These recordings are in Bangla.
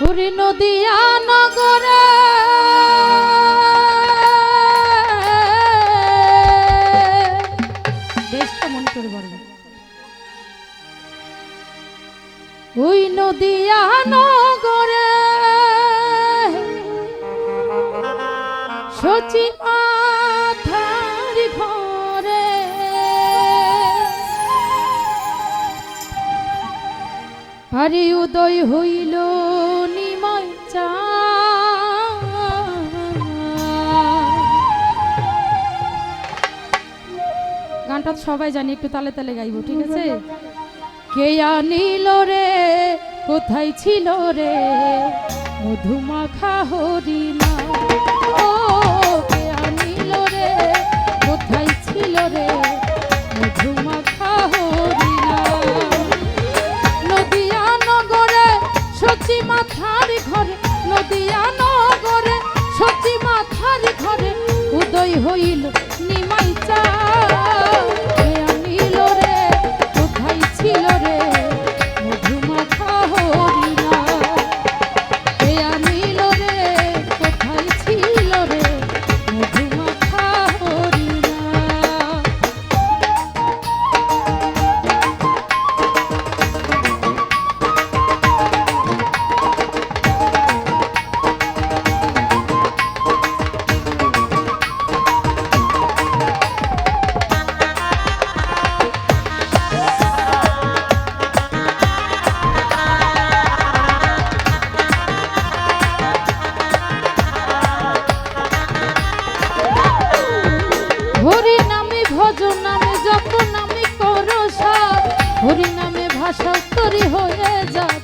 পুরী নদিয়া নগরে। ওই নদিয়া নগরে। সচি হারি উদয় হইল সবাই জানি একটু তালে তালে গাইব, ঠিক আছে? কে আনিল রে? কোথায় ছিল রে? মধুমাখা হরিণা। ও, কে আনিল রে? কোথায় ছিল রে? মধুমা তোরি হয়ে যায়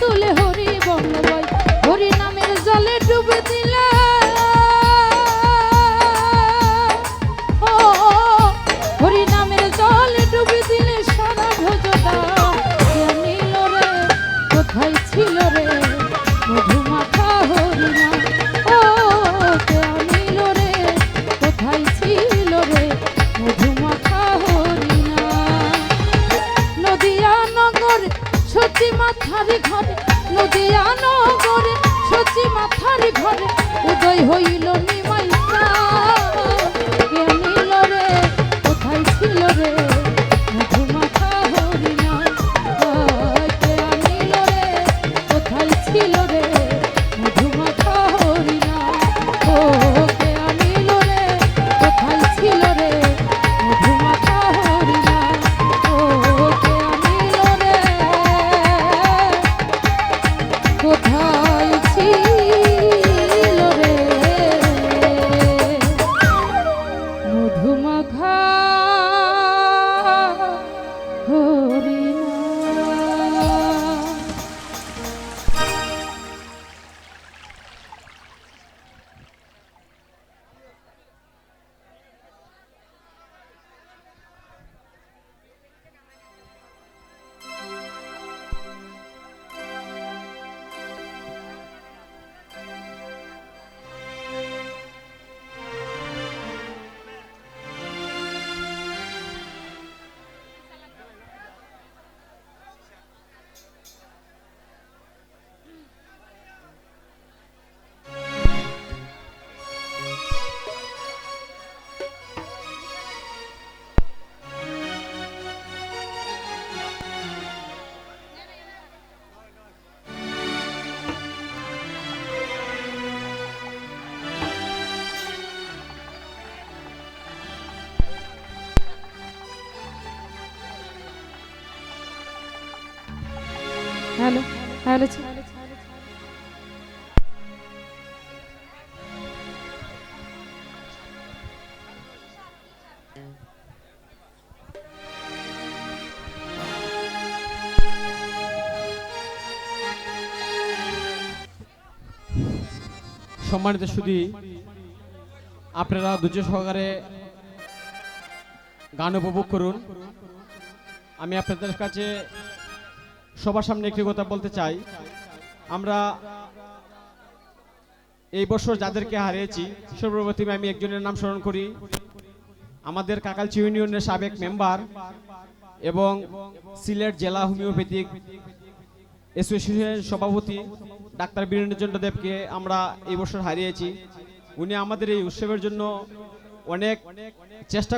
তুলে হো হ্যালো হ্যালো সম্মানিত শুধু আপনারা ধৈর্য সহকারে গান উপভোগ করুন। আমি আপনাদের কাছে সবার সামনে একটি কথা বলতে চাই। আমরা এই বছর যাদেরকে হারিয়েছি, সর্বপ্রথমে আমি একজনের নাম স্মরণ করি। আমাদের কাকালচি ইউনিয়নের সাবেক মেম্বার এবং সিলেট জেলা হোমিওপ্যাথিক অ্যাসোসিয়েশনের সভাপতি ডাক্তার বীরেন্দ্রচন্দ্র দেবকে আমরা এই বছর হারিয়েছি। উনি আমাদের এই উৎসবের জন্য অনেক চেষ্টা